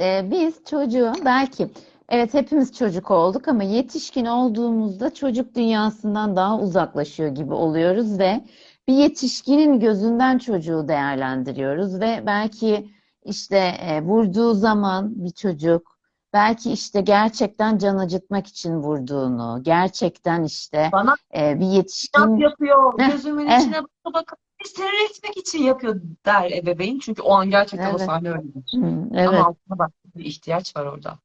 e, biz çocuğu belki evet hepimiz çocuk olduk ama yetişkin olduğumuzda çocuk dünyasından daha uzaklaşıyor gibi oluyoruz ve bir yetişkinin gözünden çocuğu değerlendiriyoruz ve belki işte e, vurduğu zaman bir çocuk belki işte gerçekten can acıtmak için vurduğunu, gerçekten işte Bana e, bir yetişkin yapıyor, gözümün eh. içine baka baka beni terör etmek için yapıyor der ebeveyn. Çünkü o an gerçekten o Evet. sahne öyledir. Hı, Ama evet. altında başka bir ihtiyaç var orada.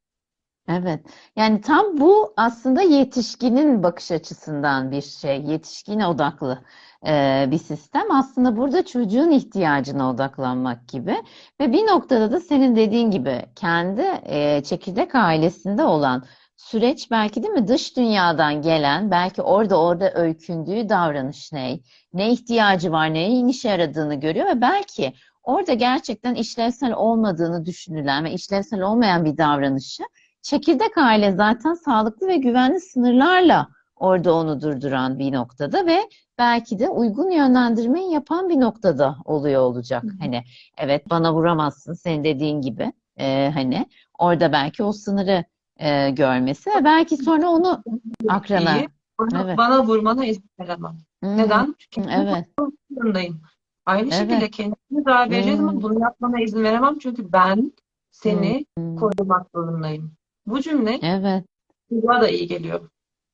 Evet. Yani tam bu aslında yetişkinin bakış açısından bir şey. Yetişkine odaklı e, bir sistem. Aslında burada çocuğun ihtiyacına odaklanmak gibi. Ve bir noktada da senin dediğin gibi kendi e, çekirdek ailesinde olan süreç belki değil mi dış dünyadan gelen belki orada orada öykündüğü davranış ne? Ne ihtiyacı var, neyin işe yaradığını görüyor ve belki orada gerçekten işlevsel olmadığını düşünülen ve işlevsel olmayan bir davranışı Çekirdek aile zaten sağlıklı ve güvenli sınırlarla orada onu durduran bir noktada ve belki de uygun yönlendirmeyi yapan bir noktada oluyor olacak. Hı. Hani evet bana vuramazsın senin dediğin gibi Ee, hani orada belki o sınırı e, görmesi ve belki sonra onu akrana. İyi. Bana, Evet. bana vurmana izin veremem. Hmm, Neden? Çünkü Evet. zorundayım. Aynı Evet. şekilde kendime zarar vereceğiz ama Hmm. bunu yapmana izin veremem. Çünkü ben seni Hmm, korumak zorundayım. Bu cümle Evet. kulağa da iyi geliyor.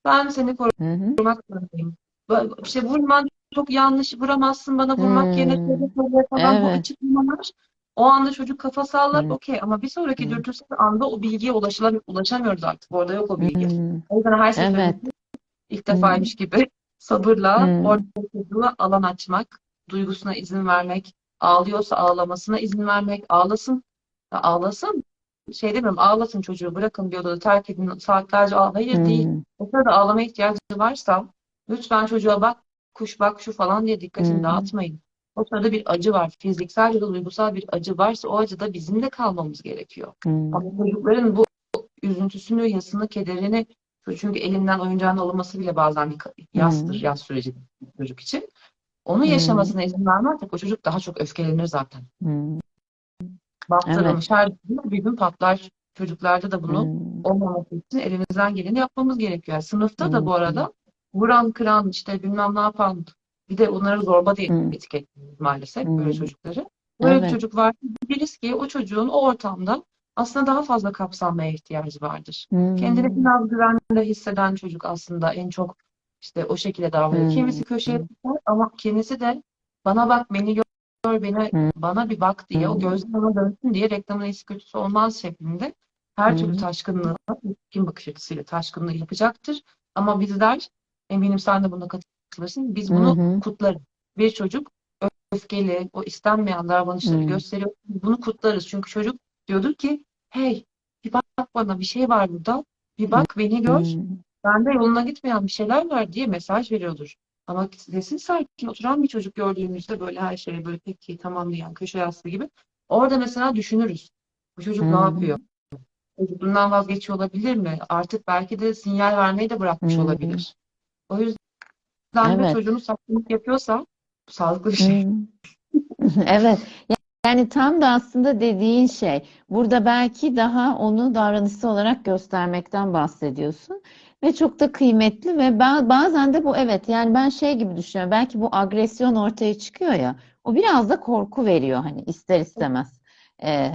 Ben seni korumak zorundayım. Bu- İşte vurman çok yanlış, vuramazsın bana vurmak yerine Hmm. şöyle falan bu Evet. açıklamalar. O anda çocuk kafa sallar, Hmm. okey ama bir sonraki Hmm. dürtüsel anda o bilgiye ulaşılam ulaşamıyoruz artık. Orada yok o bilgi. Hmm, O yüzden her seferinde Evet. ilk defaymış gibi sabırla Hmm. orada çocuğa alan açmak, duygusuna izin vermek, ağlıyorsa ağlamasına izin vermek, ağlasın, ya ağlasın. Şey demiyorum, ağlasın çocuğu, bırakın bir odada terk edin, saatlerce ağla. Hayır değil. Hmm, O sırada ağlama ihtiyacı varsa lütfen çocuğa bak, kuş bak şu falan diye dikkatini Hmm. dağıtmayın. O sırada bir acı var. Fiziksel ya da duygusal bir acı varsa o acıda bizim de kalmamız gerekiyor. hmm, Ama çocukların bu üzüntüsünü, yasını, kederini çünkü elinden oyuncağın alınması bile bazen bir ka- yastır, Hmm. yas süreci çocuk için. Onu Hmm. yaşamasına izin vermezsek o çocuk daha çok öfkelenir zaten. hmm, Bastırılmış her gün bir gün patlar. Çocuklarda da bunu hmm, olmaması için elimizden geleni yapmamız gerekiyor. Yani sınıfta da bu Hmm. arada vuran, kıran, işte bilmem ne yapan bir de onları zorba diye Hmm. etiketliyoruz maalesef Hmm. böyle çocukları. Böyle bir Evet. çocuk var. Biliriz ki o çocuğun o ortamda aslında daha fazla kapsanmaya ihtiyacı vardır. Kendini Hmm. biraz güvende hisseden çocuk aslında en çok işte o şekilde davranıyor. Hmm. Kimisi köşeye tutar ama kimisi de bana bak beni gör, beni, Hmm. bana bir bak diye o Hmm. gözler ona dönsün diye reklamın iyisi kötüsü olmaz şeklinde her türlü Hmm. taşkınlığı, kim bakış açısıyla taşkınlığı yapacaktır. Ama bizler, eminim sen de buna katılırsın, biz bunu Hı hı. kutlarız. Bir çocuk öfkeli, o istenmeyen davranışları gösteriyor. Bunu kutlarız. Çünkü çocuk diyordur ki hey bir bak bana bir şey var burada. Bir bak beni gör. Bende yoluna gitmeyen bir şeyler var diye mesaj veriyordur. Ama desin sakin oturan bir çocuk gördüğümüzde böyle her şeye böyle peki tamam diyen köşe yastığı gibi. Orada mesela düşünürüz. Bu çocuk ne Hmm. yapıyor? Çocuk bundan vazgeçiyor olabilir mi? Artık belki de sinyal vermeyi de bırakmış Hmm. olabilir. O yüzden de Evet. çocuğunuz sapkınlık yapıyorsa bu sağlıklı bir şey. Hmm. Evet. Yani tam da aslında dediğin şey. Burada belki daha onu davranışsal olarak göstermekten bahsediyorsun. Ve çok da kıymetli ve ba- bazen de bu evet yani ben şey gibi düşünüyorum. Belki bu agresyon ortaya çıkıyor ya. O biraz da korku veriyor hani ister istemez. Ee,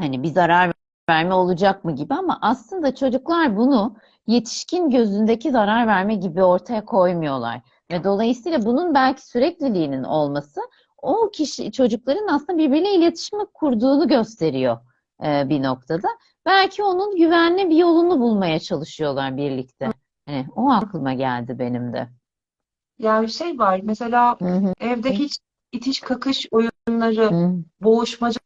hani bir zarar verme olacak mı gibi ama aslında çocuklar bunu yetişkin gözündeki zarar verme gibi ortaya koymuyorlar. Ve dolayısıyla bunun belki sürekliliğinin olması o kişi çocukların aslında birbiriyle iletişim kurduğunu gösteriyor e, bir noktada. Belki onun güvenli bir yolunu bulmaya çalışıyorlar birlikte. Hani o aklıma geldi benim de. Yani şey var mesela Hı hı, evde hiç itiş kakış oyunları, hı, boğuşmaca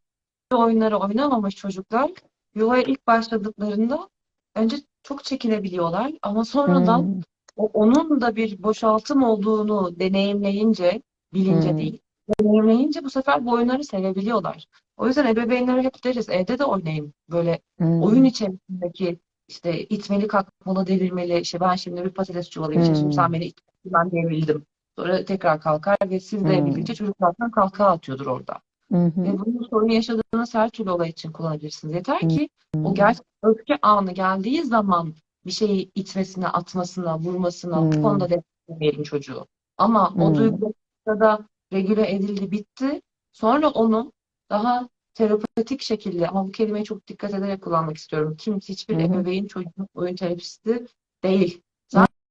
oyunları oynamamış çocuklar yuvaya ilk başladıklarında önce çok çekinebiliyorlar ama sonradan hı, o, onun da bir boşaltım olduğunu deneyimleyince, bilince Hmm. değil, deneyimleyince bu sefer bu oyunları sevebiliyorlar. O yüzden ebeveynlere hep deriz evde de oynayın. Böyle hı, oyun içerisindeki işte itmeli, kalkmalı, devirmeli, işte ben şimdi bir patates işte şimdi Hmm. sen beni ittin, ben devrildim. Sonra tekrar kalkar ve siz Hmm. devrildikçe çocuk zaten kalkağa atıyordur orada. Hı hı. Ve bunu sorun yaşadığınız her türlü olay için kullanabilirsiniz. Yeter ki Hı. o gerçek öfke anı geldiği zaman bir şeyi itmesine, atmasına, vurmasına Hmm. bu konuda desteklemeyelim çocuğu. Ama o Hmm. duygu da regüle edildi, bitti. Sonra onu daha terapötik şekilde ama bu kelimeyi çok dikkat ederek kullanmak istiyorum. Kimse hiçbir Hı hı. ebeveyn çocuğun oyun terapisti değil.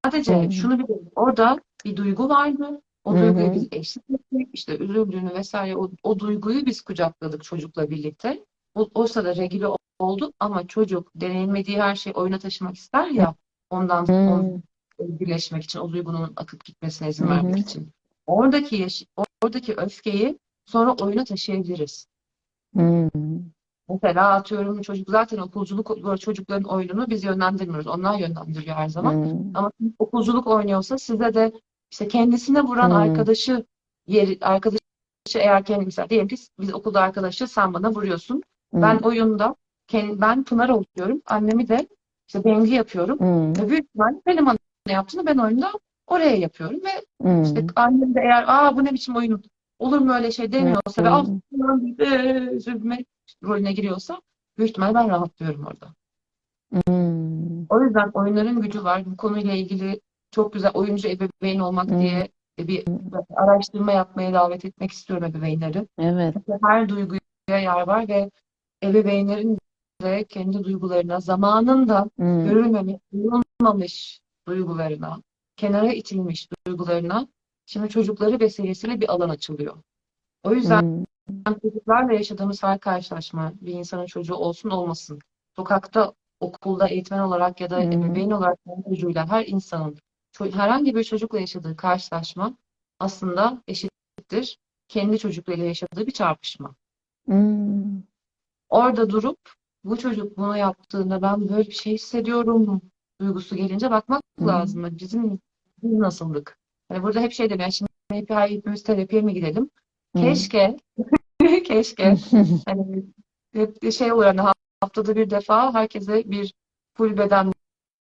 Sadece Hı hı. şunu bilelim. Orada bir duygu vardı. O duyguyu biz eşlik ettik. İşte üzüldüğünü vesaire o, o duyguyu biz kucakladık çocukla birlikte. O, o sırada regüle oldu ama çocuk deneyimlediği her şeyi oyuna taşımak ister ya ondan ondan birleşmek için, o duygunun akıp gitmesine izin vermek için. Oradaki yaş- oradaki öfkeyi sonra oyuna taşıyabiliriz. Hı. Mesela atıyorum çocuk zaten okulculuk çocukların oyununu biz yönlendirmiyoruz. Onlar yönlendiriyor her zaman. Hı. Ama okulculuk oynuyorsa size de işte kendisine vuran Hmm. arkadaşı yeri arkadaşı eğer kendi mesela diyelim ki biz okulda arkadaşı sen bana vuruyorsun. Hı. Ben oyunda kendi, ben Pınar oluyorum. Annemi de işte Bengi yapıyorum. Hı. Ve büyük ihtimalle benim bana ne yaptığını ben oyunda oraya yapıyorum. Ve Hı. işte annem de eğer aa bu ne biçim oyun olur mu öyle şey demiyorsa ve falan deyip "Ee, üzülme rolüne giriyorsa büyük ihtimalle ben rahatlıyorum orada. Hı. O yüzden oyunların gücü var. Bu konuyla ilgili çok güzel oyuncu ebeveyn olmak Hmm. diye bir araştırma yapmaya davet etmek istiyorum ebeveynleri. Evet. Her duyguya yer var ve ebeveynlerin de kendi duygularına zamanında Hı. görülmemiş, duyulmamış duygularına, kenara itilmiş duygularına şimdi çocukları vesilesiyle bir alan açılıyor. O yüzden Hı. çocuklarla yaşadığımız her karşılaşma bir insanın çocuğu olsun olmasın. Sokakta, okulda eğitmen olarak ya da hı. ebeveyn olarak çocuğuyla her insanın herhangi bir çocukla yaşadığı karşılaşma aslında eşittir. Kendi çocuklarıyla yaşadığı bir çarpışma. Hı. Orada durup bu çocuk bunu yaptığında ben böyle bir şey hissediyorum duygusu gelince bakmak Hı. lazım. Bizim biz nasıldık? Hani burada hep şey demiyor. Şimdi hep, hepimiz terapiye mi gidelim? Hı. Keşke, keşke Hani hep şey olur hani haftada bir defa herkese bir full beden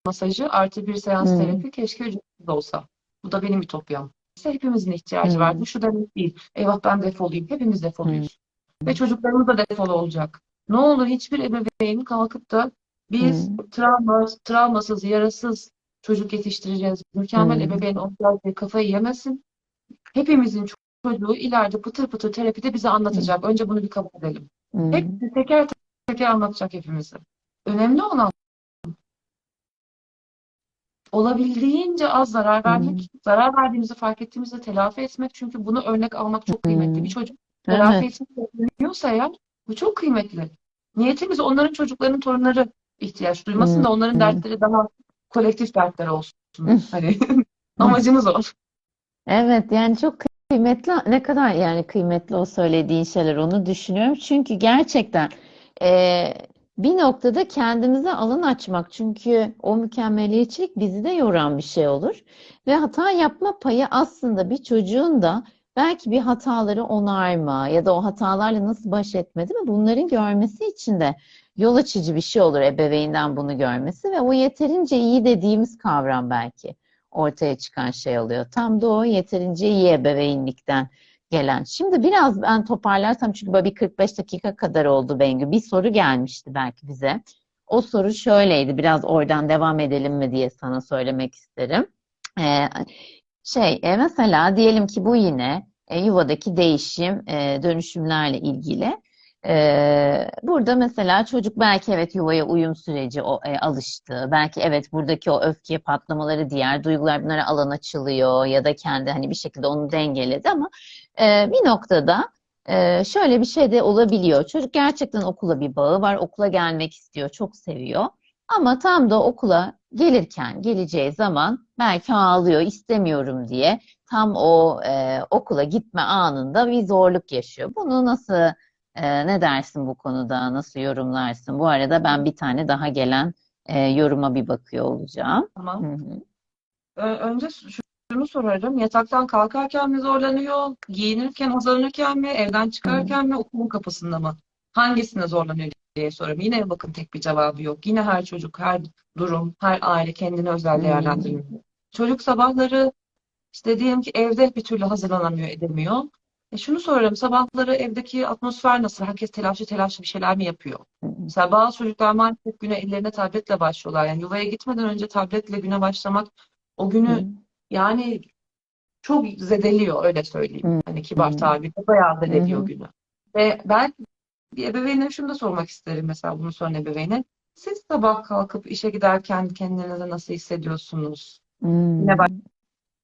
masajı artı bir seans Hmm. terapi keşke ücretsiz olsa. Bu da benim ütopyam. İşte hepimizin ihtiyacı Hmm. var. Bu şu demek değil. Eyvah ben defoluyum. Hepimiz defoluyuz. Ve çocuklarımız da defolu olacak. Ne olur hiçbir ebeveyn kalkıp da biz Hmm. travma, travmasız, yarasız çocuk yetiştireceğiz. Mükemmel Hmm. ebeveyn olacağız diye kafayı yemesin. Hepimizin çocuğu ileride pıtır pıtır terapide bize anlatacak. Önce bunu bir kabul edelim. Hı. Hep teker teker anlatacak hepimize. Önemli olan olabildiğince az zarar vermek, zarar verdiğimizi fark ettiğimizde telafi etmek. Çünkü bunu örnek almak çok kıymetli. Bir çocuk telafi Evet. etmek öğreniyorsa eğer bu çok kıymetli. Niyetimiz onların çocuklarının torunları ihtiyaç duymasın da onların Hı. dertleri daha kolektif dertler olsun. Hani amacımız o. Evet yani çok kıymetli ne kadar yani kıymetli o söylediğin şeyler onu düşünüyorum. Çünkü gerçekten e, bir noktada kendimize alan açmak çünkü o mükemmeliyetçilik bizi de yoran bir şey olur. Ve hata yapma payı aslında bir çocuğun da belki bir hataları onarma ya da o hatalarla nasıl baş etme değil mi? Bunların görmesi için de yol açıcı bir şey olur ebeveynden bunu görmesi ve o yeterince iyi dediğimiz kavram belki ortaya çıkan şey oluyor. Tam da o yeterince iyi ebeveynlikten gelen. Şimdi biraz ben toparlarsam çünkü böyle bir 45 dakika kadar oldu Bengü. Bir soru gelmişti belki bize. O soru şöyleydi. Biraz oradan devam edelim mi diye sana söylemek isterim. Ee, şey e, mesela diyelim ki bu yine e, yuvadaki değişim, e, dönüşümlerle ilgili. Ee, burada mesela çocuk belki evet yuvaya uyum süreci o, e, alıştı. Belki evet buradaki o öfke patlamaları diğer duygular bunlara alan açılıyor ya da kendi hani bir şekilde onu dengeledi ama e, bir noktada e, şöyle bir şey de olabiliyor. Çocuk gerçekten okula bir bağı var. Okula gelmek istiyor, çok seviyor. Ama tam da okula gelirken, geleceği zaman belki ağlıyor, istemiyorum diye tam o e, okula gitme anında bir zorluk yaşıyor. Bunu nasıl ee, ne dersin bu konuda? Nasıl yorumlarsın? Bu arada ben bir tane daha gelen e, yoruma bir bakıyor olacağım. Tamam. Hı hı. Önce şunu sorarım. Yataktan kalkarken mi zorlanıyor? Giyinirken, hazırlanırken mi? Evden çıkarken mi? Okulun kapısında mı? Hangisine zorlanıyor diye sorarım. Yine bakın tek bir cevabı yok. Yine her çocuk, her durum, her aile kendine özel Hmm. değerlendiriliyor. Çocuk sabahları işte diyelim ki evde bir türlü hazırlanamıyor, edemiyor. E şunu soruyorum, sabahları evdeki atmosfer nasıl? Herkes telaşlı telaşlı bir şeyler mi yapıyor? Mesela bazı çocuklar maalesef güne ellerine tabletle başlıyorlar. Yani yuvaya gitmeden önce tabletle güne başlamak o günü Hı. yani çok zedeliyor öyle söyleyeyim. Hı. Hani kibar Hı. tabirle bayağı zedeliyor hı. günü. Ve ben bir ebeveynine şunu da sormak isterim mesela bunu soran ebeveyne. Siz sabah kalkıp işe giderken kendinizi nasıl hissediyorsunuz? Hmm.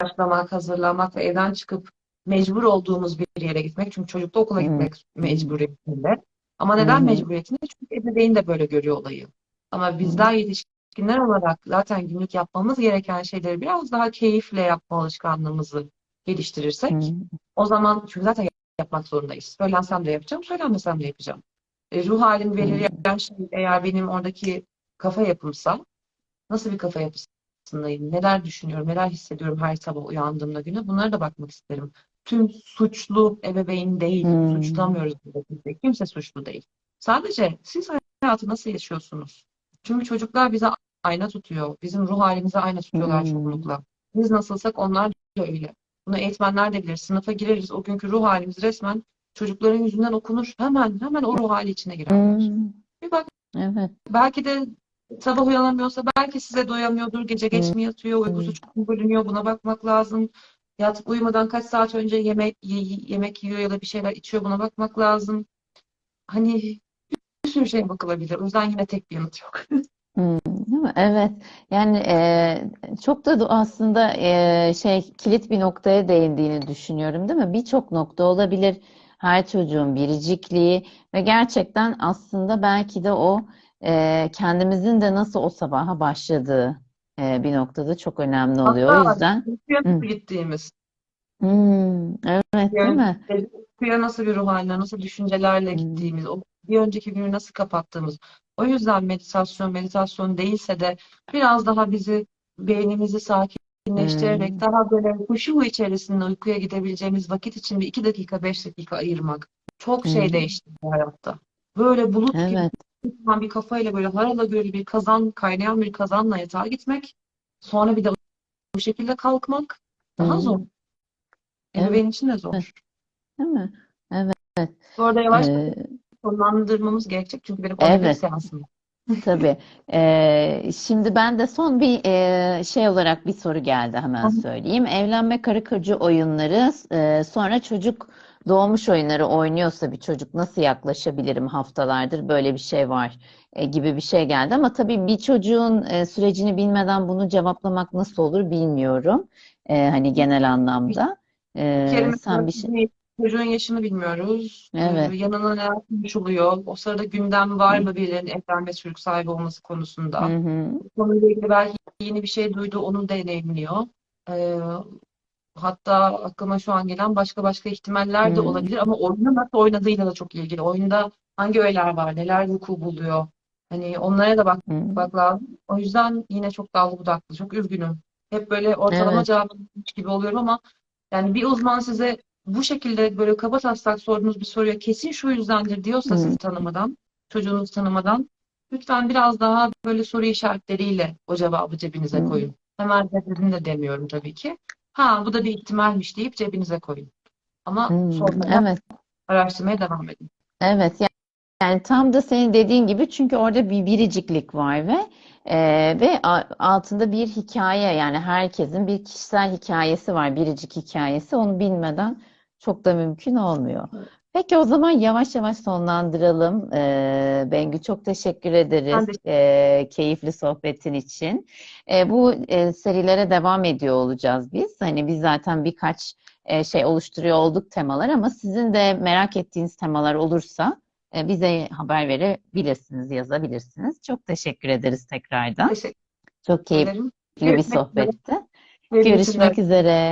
başlamak, hazırlanmak ve evden çıkıp mecbur olduğumuz bir yere gitmek. Çünkü çocuk da okula Hı. gitmek mecburiyetinde. Ama neden hı. mecburiyetinde? Çünkü ebeveyn de böyle görüyor olayı. Ama Hı. bizler yetişkinler olarak zaten günlük yapmamız gereken şeyleri biraz daha keyifle yapma alışkanlığımızı geliştirirsek o zaman çünkü zaten yapmak zorundayız. Söylensem de yapacağım, söylenmesem de yapacağım. E, ruh halimi belirleyen şey eğer benim oradaki kafa yapımsa nasıl bir kafa yapısındayım, neler düşünüyorum, neler hissediyorum her sabah uyandığımda güne bunlara da bakmak isterim. Tüm suçlu ebeveyn değil, Hmm. suçlamıyoruz kimse. Suçlu değil. Sadece siz hayatı nasıl yaşıyorsunuz? Çünkü çocuklar bize ayna tutuyor. Bizim ruh halimize ayna tutuyorlar Hmm. çoğunlukla. Biz nasılsak onlar da öyle. Bunu eğitmenler de bilir. Sınıfa gireriz. O günkü ruh halimiz resmen çocukların yüzünden okunur. Hemen hemen o ruh hali içine girerler. Hmm. Bir bak Evet. belki de sabah uyanamıyorsa belki size doyamıyordur. Gece geç Hmm. mi yatıyor? Uykusu çok mu bölünüyor? Buna bakmak lazım. Yatıp uyumadan kaç saat önce yemek ye- yemek yiyor ya da bir şeyler içiyor. Buna bakmak lazım. Hani bir sürü şey bakılabilir. O yüzden yine tek bir yanıt yok. Hmm, değil mi? Evet. Yani e, çok da aslında e, şey kilit bir noktaya değindiğini düşünüyorum, değil mi? Birçok nokta olabilir. Her çocuğun biricikliği ve gerçekten aslında belki de o e, kendimizin de nasıl o sabaha başladığı e, bir noktada çok önemli oluyor. O Hatta yüzden uykuya Hı. gittiğimiz, hmm, evet, değil yani mi? uykuya nasıl bir ruh haline, nasıl düşüncelerle Hmm, gittiğimiz, o bir önceki günü nasıl kapattığımız. O yüzden meditasyon, meditasyon değilse de biraz daha bizi, beynimizi sakinleştirerek hmm, daha böyle huşu içerisinde uykuya gidebileceğimiz vakit için bir iki dakika, beş dakika ayırmak çok şey hmm. değiştirdi hayatta. Böyle bulut gibi Evet. Bir kafayla böyle harala göre bir kazan, kaynayan bir kazanla yatağa gitmek, sonra bir de bu şekilde kalkmak daha zor. Hmm, evet, Ebeveyn için de zor. değil mi? Evet. Bu arada yavaş Ee, sonlandırmamız gerekecek çünkü benim 11 evet. seansım var. Tabii. Ee, şimdi ben de son bir e, şey olarak bir soru geldi hemen söyleyeyim. Evlenme karı koca oyunları e, sonra çocuk doğmuş oyunları oynuyorsa bir çocuk nasıl yaklaşabilirim haftalardır böyle bir şey var e, gibi bir şey geldi. Ama tabii bir çocuğun e, sürecini bilmeden bunu cevaplamak nasıl olur bilmiyorum. E, hani genel anlamda. E, kere sen bir şey... çocuğun yaşını bilmiyoruz. Ee, Evet. yanına neler konuşuluyor. O sırada gündem var mı birilerinin evlenme çocuk sahibi olması konusunda. Hı hı. Bu konuyla ilgili belki yeni bir şey duydu, onu deneyimliyor. Ee, hatta aklıma şu an gelen başka başka ihtimaller de Hı. olabilir ama oyunu nasıl oynadığıyla da çok ilgili. Oyunda hangi öğeler var, neler vuku buluyor. Hani onlara da bakmak lazım. O yüzden yine çok dallı budaklı, çok üzgünüm. Hep böyle ortalama Evet. cevap vermiş gibi oluyorum ama yani bir uzman size bu şekilde böyle kaba taslak sorduğunuz bir soruya kesin şu yüzdendir diyorsa Hı. sizi tanımadan, çocuğunuzu tanımadan lütfen biraz daha böyle soru işaretleriyle o cevabı cebinize Hı. koyun. Hemen de demiyorum tabii ki. Ha bu da bir ihtimalmiş deyip cebinize koyun. Ama Hı. sormaya, Evet. araştırmaya devam edin. Evet. Yani tam da senin dediğin gibi çünkü orada bir biriciklik var ve e, ve altında bir hikaye yani herkesin bir kişisel hikayesi var, biricik hikayesi. Onu bilmeden çok da mümkün olmuyor. Peki o zaman yavaş yavaş sonlandıralım. E, Bengü çok teşekkür ederiz Ben de e, keyifli sohbetin için. E, bu e, serilere devam ediyor olacağız biz. Hani biz zaten birkaç e, şey oluşturuyor olduk temalar ama sizin de merak ettiğiniz temalar olursa e, bize haber verebilirsiniz, yazabilirsiniz. Çok teşekkür ederiz tekrardan. teşekkür Çok keyifli bir Görüşmek üzere. sohbetti. Görüşmek üzere.